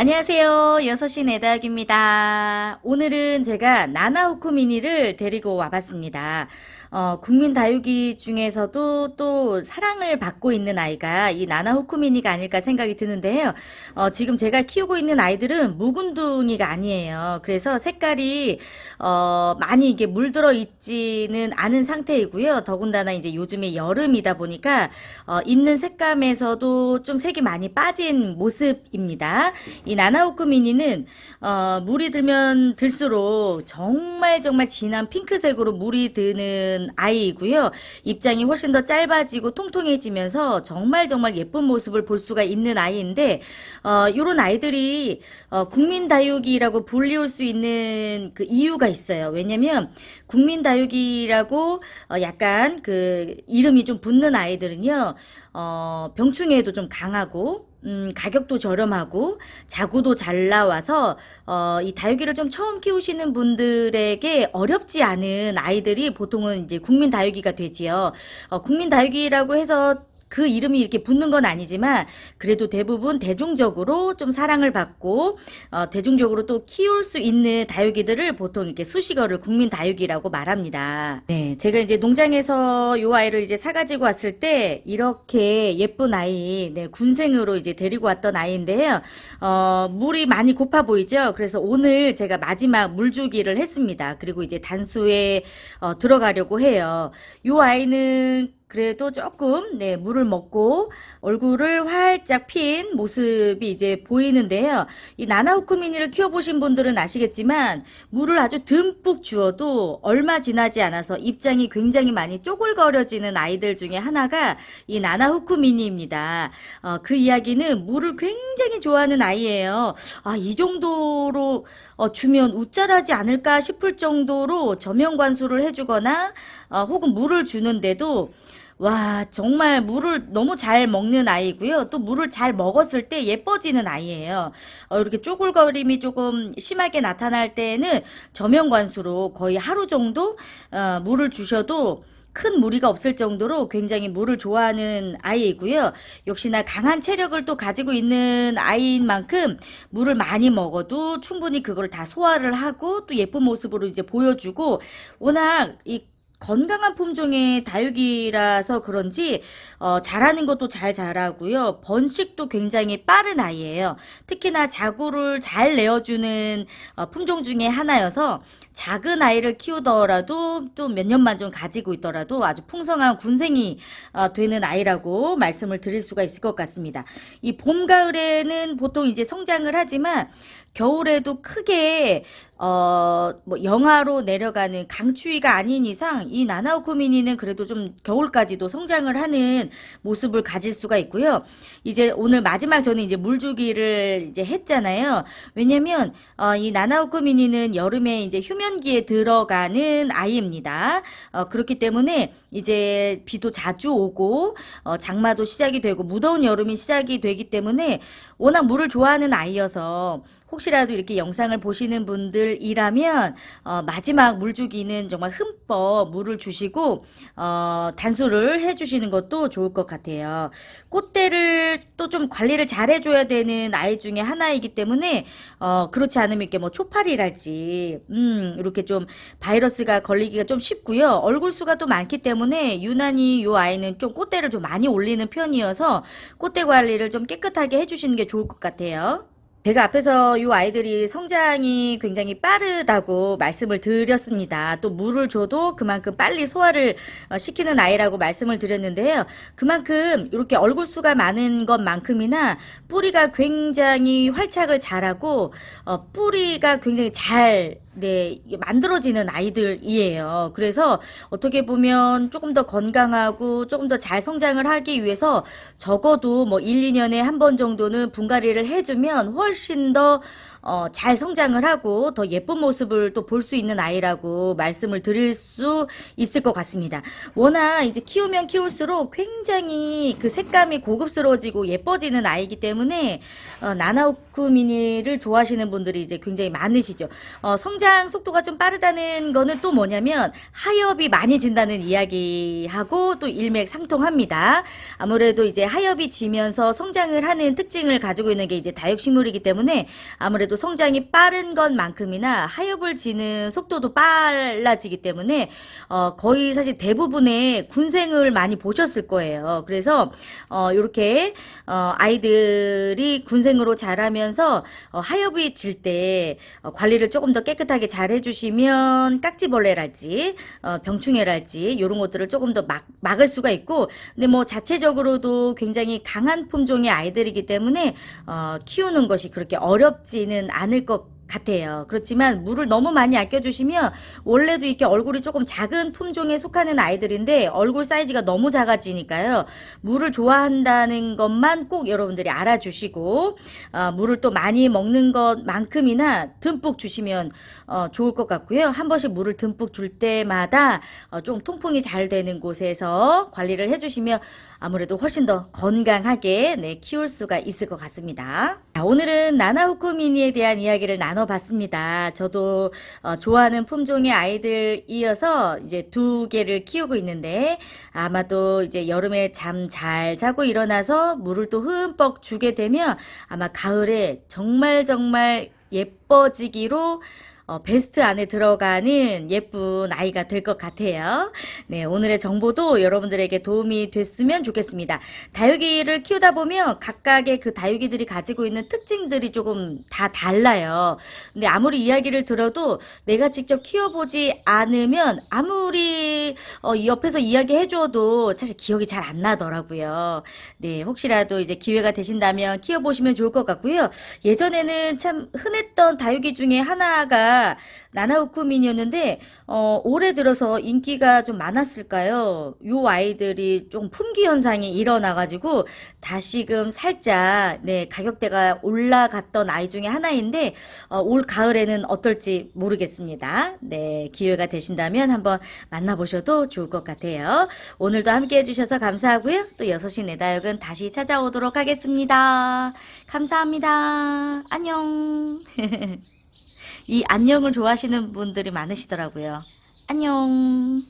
안녕하세요. 6시 내다육입니다. 오늘은 제가 나나우쿠 미니를 데리고 와봤습니다. 어, 국민 다육이 중에서도 또 사랑을 받고 있는 아이가 이 나나우쿠 미니가 아닐까 생각이 드는데요. 어, 지금 제가 키우고 있는 아이들은 묵은둥이가 아니에요. 그래서 색깔이 어, 많이 이게 물들어 있지는 않은 상태이고요. 더군다나 이제 요즘에 여름이다 보니까 어, 있는 색감에서도 좀 색이 많이 빠진 모습입니다. 이 나나우쿠 미니는 어, 물이 들면 들수록 정말 정말 진한 핑크색으로 물이 드는 아이이고요. 입장이 훨씬 더 짧아지고 통통해지면서 정말 정말 예쁜 모습을 볼 수가 있는 아이인데 어, 이런 아이들이 어, 국민 다육이라고 불리울 수 있는 그 이유가 있어요. 왜냐면 국민 다육이라고 어, 약간 그 이름이 좀 붙는 아이들은요. 어, 병충해에도 좀 강하고 음, 가격도 저렴하고 자구도 잘 나와서 어, 이 다육이를 좀 처음 키우시는 분들에게 어렵지 않은 아이들이 보통은 이제 국민 다육이가 되지요. 어, 국민 다육이라고 해서 그 이름이 이렇게 붙는 건 아니지만 그래도 대부분 대중적으로 좀 사랑을 받고 어, 대중적으로 또 키울 수 있는 다육이들을 보통 이렇게 수식어를 국민 다육이라고 말합니다. 네, 제가 이제 농장에서 요 아이를 이제 사가지고 왔을 때 이렇게 예쁜 아이, 네, 군생으로 이제 데리고 왔던 아이인데요. 어, 물이 많이 고파 보이죠? 그래서 오늘 제가 마지막 물주기를 했습니다. 그리고 이제 단수에 어, 들어가려고 해요. 요 아이는 그래도 조금 네 물을 먹고 얼굴을 활짝 핀 모습이 이제 보이는데요. 이 나나우쿠미니를 키워보신 분들은 아시겠지만 물을 아주 듬뿍 주어도 얼마 지나지 않아서 입장이 굉장히 많이 쪼글거려지는 아이들 중에 하나가 이 나나후쿠미니입니다. 어, 그 이야기는 물을 굉장히 좋아하는 아이예요. 아, 이 정도로 어, 주면 웃자라지 않을까 싶을 정도로 저명 관수를 해주거나 어, 혹은 물을 주는데도 와, 정말 물을 너무 잘 먹는 아이고요. 또 물을 잘 먹었을 때 예뻐지는 아이예요. 어, 이렇게 쪼글거림이 조금 심하게 나타날 때는 저명관수로 거의 하루 정도 어, 물을 주셔도 큰 무리가 없을 정도로 굉장히 물을 좋아하는 아이이고요. 역시나 강한 체력을 또 가지고 있는 아이인 만큼 물을 많이 먹어도 충분히 그걸 다 소화를 하고 또 예쁜 모습으로 이제 보여주고 워낙 이 건강한 품종의 다육이라서 그런지 어, 자라는 것도 잘 자라고요. 번식도 굉장히 빠른 아이예요. 특히나 자구를 잘 내어주는 어, 품종 중에 하나여서 작은 아이를 키우더라도 또 몇 년만 좀 가지고 있더라도 아주 풍성한 군생이 어, 되는 아이라고 말씀을 드릴 수가 있을 것 같습니다. 이 봄, 가을에는 보통 이제 성장을 하지만 겨울에도 크게 어, 뭐 영하로 내려가는 강추위가 아닌 이상 이 나나우 쿠미니는 그래도 좀 겨울까지도 성장을 하는 모습을 가질 수가 있고요. 이제 오늘 마지막 저는 이제 물주기를 이제 했잖아요. 왜냐면 어, 이 나나우 쿠미니는 여름에 이제 휴면기에 들어가는 아이입니다. 어, 그렇기 때문에 이제 비도 자주 오고 어, 장마도 시작이 되고 무더운 여름이 시작이 되기 때문에 워낙 물을 좋아하는 아이여서 혹시라도 이렇게 영상을 보시는 분들이라면 어, 마지막 물 주기는 정말 흠뻑 물을 주시고 어, 단수를 해주시는 것도 좋을 것 같아요. 꽃대를 또 좀 관리를 잘 해줘야 되는 아이 중에 하나이기 때문에 어, 그렇지 않으면 이렇게 뭐 초파리랄지 음, 이렇게 좀 바이러스가 걸리기가 좀 쉽고요. 얼굴 수가 또 많기 때문에 유난히 요 아이는 좀 꽃대를 좀 많이 올리는 편이어서 꽃대 관리를 좀 깨끗하게 해주시는 게 좋을 것 같아요. 제가 앞에서 이 아이들이 성장이 굉장히 빠르다고 말씀을 드렸습니다. 또 물을 줘도 그만큼 빨리 소화를 어, 시키는 아이라고 말씀을 드렸는데요. 그만큼 이렇게 얼굴 수가 많은 것만큼이나 뿌리가 굉장히 활착을 잘하고 어, 뿌리가 굉장히 잘 네, 만들어지는 아이들이에요. 그래서 어떻게 보면 조금 더 건강하고 조금 더 잘 성장을 하기 위해서 적어도 뭐 1, 2년에 한 번 정도는 분갈이를 해주면 훨씬 더 어, 잘 성장을 하고 더 예쁜 모습을 또 볼 수 있는 아이라고 말씀을 드릴 수 있을 것 같습니다. 워낙 이제 키우면 키울수록 굉장히 그 색감이 고급스러워지고 예뻐지는 아이기 때문에 어, 나나우쿠 미니를 좋아하시는 분들이 이제 굉장히 많으시죠. 어, 성장 성장 속도가 좀 빠르다는 거는 또 뭐냐면 하엽이 많이 진다는 이야기하고 또 일맥상통합니다. 아무래도 이제 하엽이 지면서 성장을 하는 특징을 가지고 있는 게 이제 다육식물이기 때문에 아무래도 성장이 빠른 것만큼이나 하엽을 지는 속도도 빨라지기 때문에 어, 거의 사실 대부분의 군생을 많이 보셨을 거예요. 그래서 어, 이렇게 어, 아이들이 군생으로 자라면서 어, 하엽이 질 때 관리를 조금 더 깨끗하게 잘 해주시면 깍지벌레랄지 어, 병충해랄지 이런 것들을 조금 더 막, 막을 수가 있고 근데 뭐 자체적으로도 굉장히 강한 품종의 아이들이기 때문에 어, 키우는 것이 그렇게 어렵지는 않을 것 같아요. 그렇지만 물을 너무 많이 아껴주시면 원래도 이렇게 얼굴이 조금 작은 품종에 속하는 아이들인데 얼굴 사이즈가 너무 작아지니까요. 물을 좋아한다는 것만 꼭 여러분들이 알아주시고 어, 물을 또 많이 먹는 것만큼이나 듬뿍 주시면 어, 좋을 것 같고요. 한 번씩 물을 듬뿍 줄 때마다 어, 좀 통풍이 잘 되는 곳에서 관리를 해주시면 아무래도 훨씬 더 건강하게 네, 키울 수가 있을 것 같습니다. 자, 오늘은 나나후쿠 미니에 대한 이야기를 나눠 봤습니다. 저도 어, 좋아하는 품종의 아이들 이어서 이제 두 개를 키우고 있는데 아마도 이제 여름에 잠 잘 자고 일어나서 물을 또 흠뻑 주게 되면 아마 가을에 정말 정말 예뻐지기로 어, 베스트 안에 들어가는 예쁜 아이가 될 것 같아요. 네, 오늘의 정보도 여러분들에게 도움이 됐으면 좋겠습니다. 다육이를 키우다 보면 각각의 그 다육이들이 가지고 있는 특징들이 조금 다 달라요. 근데 아무리 이야기를 들어도 내가 직접 키워보지 않으면 아무리 어, 이 옆에서 이야기해줘도 사실 기억이 잘 안 나더라고요. 네, 혹시라도 이제 기회가 되신다면 키워보시면 좋을 것 같고요. 예전에는 참 흔했던 다육이 중에 하나가 나나우쿠 민이었는데 어, 올해 들어서 인기가 좀 많았을까요? 요 아이들이 좀 품귀 현상이 일어나가지고 다시금 살짝 네 가격대가 올라갔던 아이 중에 하나인데 어, 올 가을에는 어떨지 모르겠습니다. 네 기회가 되신다면 한번 만나보셔도 좋을 것 같아요. 오늘도 함께 해 주셔서 감사하고요. 또 6시 내다육은 다시 찾아오도록 하겠습니다. 감사합니다. 안녕. 이 안녕을 좋아하시는 분들이 많으시더라고요. 안녕.